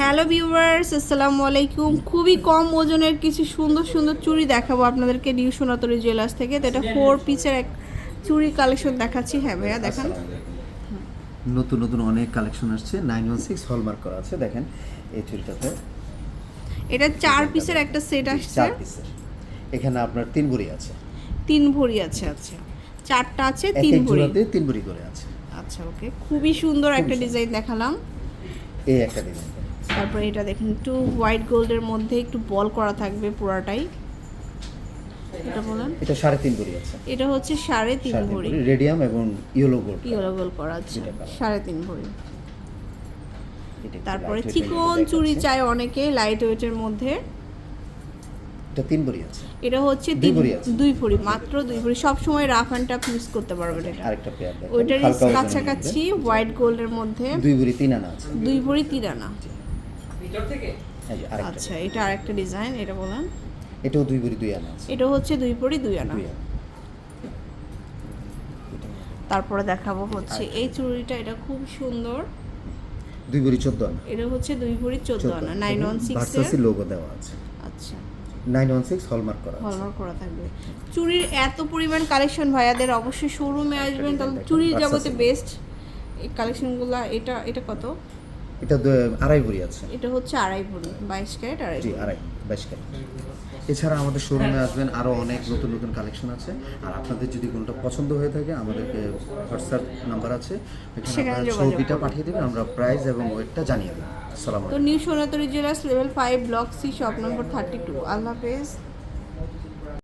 Hello viewers আসসালামু আলাইকুম। খুবই কম ওজনের কিছু সুন্দর সুন্দর চুড়ি দেখাবো আপনাদেরকে নিউ সোনাতরি জুয়েলার্স থেকে। তো এটা ফোর পিসের এক চুড়ি কালেকশন দেখাচ্ছি। হ্যাঁ ভাইয়া দেখান। নতুন নতুন অনেক কালেকশন আসছে। নাইন ওয়ান সিক্স হলমার্ক করা আছে দেখেন এই চুলটাতে এটা চার পিসের একটা সেট আসছে। চার পিসের এখানে আপনার তিন বুড়ি আছে। তিন ভরি আছে আচ্ছা। চারটা আছে তিন ভরি। তিন বুড়ি করে আছে। আচ্ছা ওকে খুবই সুন্দর একটা ডিজাইন দেখালাম। এই একটা ডিজাইন তারপরে এটা দেখেন একটু হোয়াইট গোল্ডের মধ্যে একটু বল করা থাকবে পুরাটাই। এটা বলেন। এটা সাড়ে তিন বুড়ি আছে। এটা হচ্ছে সাড়ে তিন তিন ভরি। রেডিয়াম এবং ইয়েলো গোল্ড ইয়েলো গোল করা আছে। সাড়ে তিন ভরি। তারপরে চিকন চুড়ি চাই অনেকে লাইট ওয়েটের মধ্যে। এটা তিন বুড়ি আছে। এটা হচ্ছে দুই তিন ভরি ভরি মাত্র দুই ভরি। সব সময় রাফ অ্যান্ড টাফ ইউজ করতে পারবেন এটা। আরেকটা পেয়ার দেখেন। ওইটার কাছাকাছি হোয়াইট গোল্ডের মধ্যে। দুই বুড়ি তিন আনা আছে। দুই ভরি তিরানা এই আচ্ছা এটা আরেকটা ডিজাইন এটা বলেন। এটাও দুই দুই আনা আছে। এটা হচ্ছে দুই ভরি দুই আনা। তারপরে দেখাবো হচ্ছে এই চুড়িটা এটা খুব সুন্দর। দুই বুড়ি চোদ্দ আনা। এটা হচ্ছে দুই ভরি চোদ্দ আনা nine one six Versace logo দেওয়া আছে। আচ্ছা। নাইন ওয়ান সিক্স হলমার্ক করা হলমার্ক করা থাকবে। চুরির এত পরিমাণ কালেকশন ভাইয়াদের অবশ্যই শোরুমে আসবেন। তাহলে চুরির জগতে বেস্ট এই কালেকশনগুলো এটা এটা কত? এটা আড়াই বুড়ি আছে। এটা হচ্ছে আড়াই ভরি বাইশ ক্যারেট আড়াই জি আড়াই বাইশ ক্যারেট। এছাড়া আমাদের শোরুমে আসবেন আরও অনেক নতুন নতুন কালেকশন আছে। আর আপনাদের যদি কোনটা পছন্দ হয়ে থাকে আমাদেরকে হোয়াটসঅ্যাপ নাম্বার আছে। এখানে ছবিটা পাঠিয়ে দেবেন আমরা প্রাইস এবং ওয়েটটা জানিয়ে দেবো। সালাম তো new Sonatori jealous level five block C shop number thirty two. আল্লাহ হাফেজ।